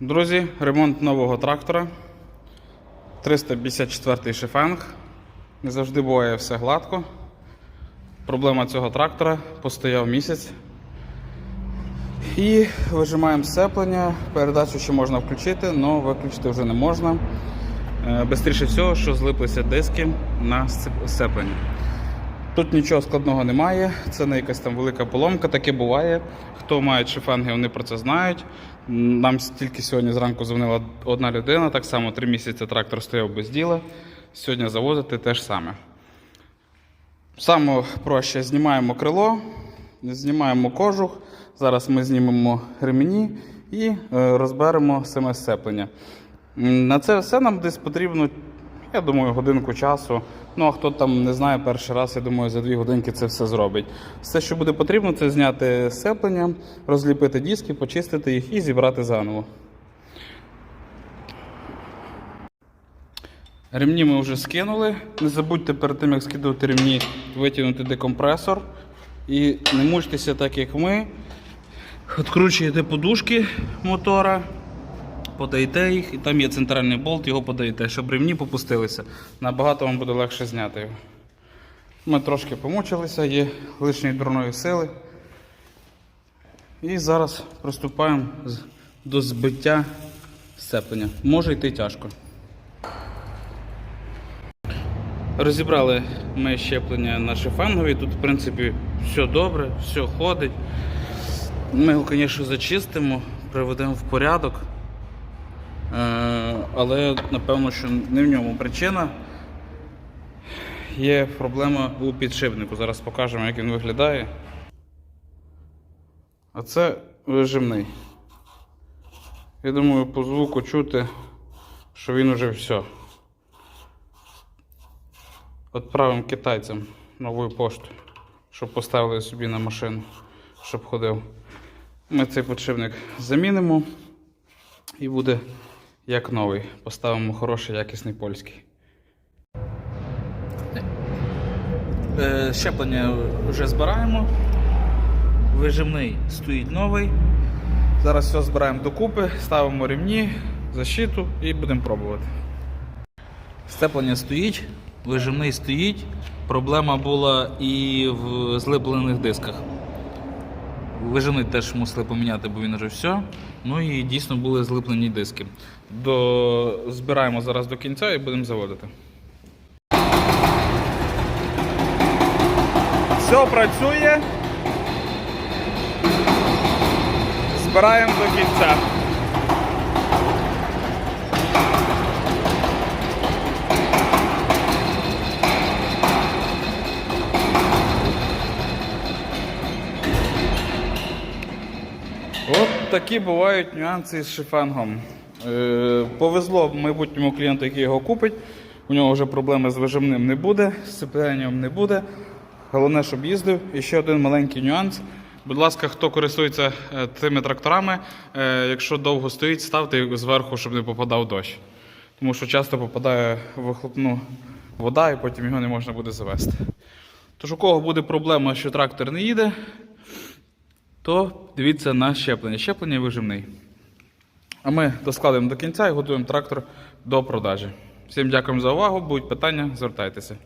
Друзі, ремонт нового трактора. 354 шифенг. Не завжди буває все гладко. Проблема цього трактора постояв місяць. І вижимаємо сцеплення. Передачу ще можна включити, але виключити вже не можна. Е, Бистріше всього, що злиплися диски на сцеп- сцеплення. Тут нічого складного немає, це не якась там велика поломка, таке буває. Хто має шифанги, вони про це знають. Нам тільки сьогодні зранку дзвонила одна людина, так само три місяці трактор стояв без діла. Сьогодні завозити те ж саме. Саме проще знімаємо крило, знімаємо кожух. Зараз ми знімемо ремені і е, розберемо саме сцеплення. На це все нам десь потрібно, я думаю, годинку часу. Ну а хто там не знає перший раз, я думаю, за дві годинки це все зробить. Все, що буде потрібно, це зняти сцеплення, розліпити диски, почистити їх і зібрати заново. Ремні ми вже скинули. Не забудьте перед тим, як скидувати ремні, витягнути декомпресор. І не мучтеся так, як ми. Откручуєте подушки мотора, подаєте їх, і там є центральний болт, його подаєте, щоб ремні попустилися. Набагато вам буде легше зняти його. Ми трошки помучилися, є лишньої дурної сили. І зараз приступаємо до збиття сцеплення. Може йти тяжко. Розібрали ми щеплення на шифангові. Тут, в принципі, все добре, все ходить. Ми його, звісно, зачистимо, приведемо в порядок. Е, Але напевно, що не в ньому причина. Є проблема у підшипнику. Зараз покажемо, як він виглядає. А це вижимний. Я думаю, по звуку чути, що він уже все. Відправимо китайцям нову пошту, щоб поставили собі на машину, щоб ходив. Ми цей підшипник замінимо і буде як новий. Поставимо хороший, якісний польський. Е, Щеплення вже збираємо. Вижимний стоїть новий. Зараз все збираємо докупи, ставимо ремні, защиту і будемо пробувати. Сцеплення стоїть, вижимний стоїть. Проблема була і в злиплених дисках. Вижимний теж мусили поміняти, бо він вже все. Ну і дійсно були злиплені диски. До... Збираємо зараз до кінця і будемо заводити. Все працює. Збираємо до кінця. Такі бувають нюанси з шифангом. Е, повезло майбутньому клієнту, який його купить. У нього вже проблеми з вижимним не буде, з сцепленням не буде. Головне, щоб їздив. І ще один маленький нюанс. Будь ласка, хто користується е, цими тракторами, е, якщо довго стоїть, ставте зверху, щоб не попадав дощ. Тому що часто попадає вихлопну вода і потім його не можна буде завести. Тож у кого буде проблема, що трактор не їде, то дивіться на щеплення. Щеплення вижимний. А ми доскладемо до кінця і готуємо трактор до продажі. Всім дякуємо за увагу. Будуть питання, звертайтеся.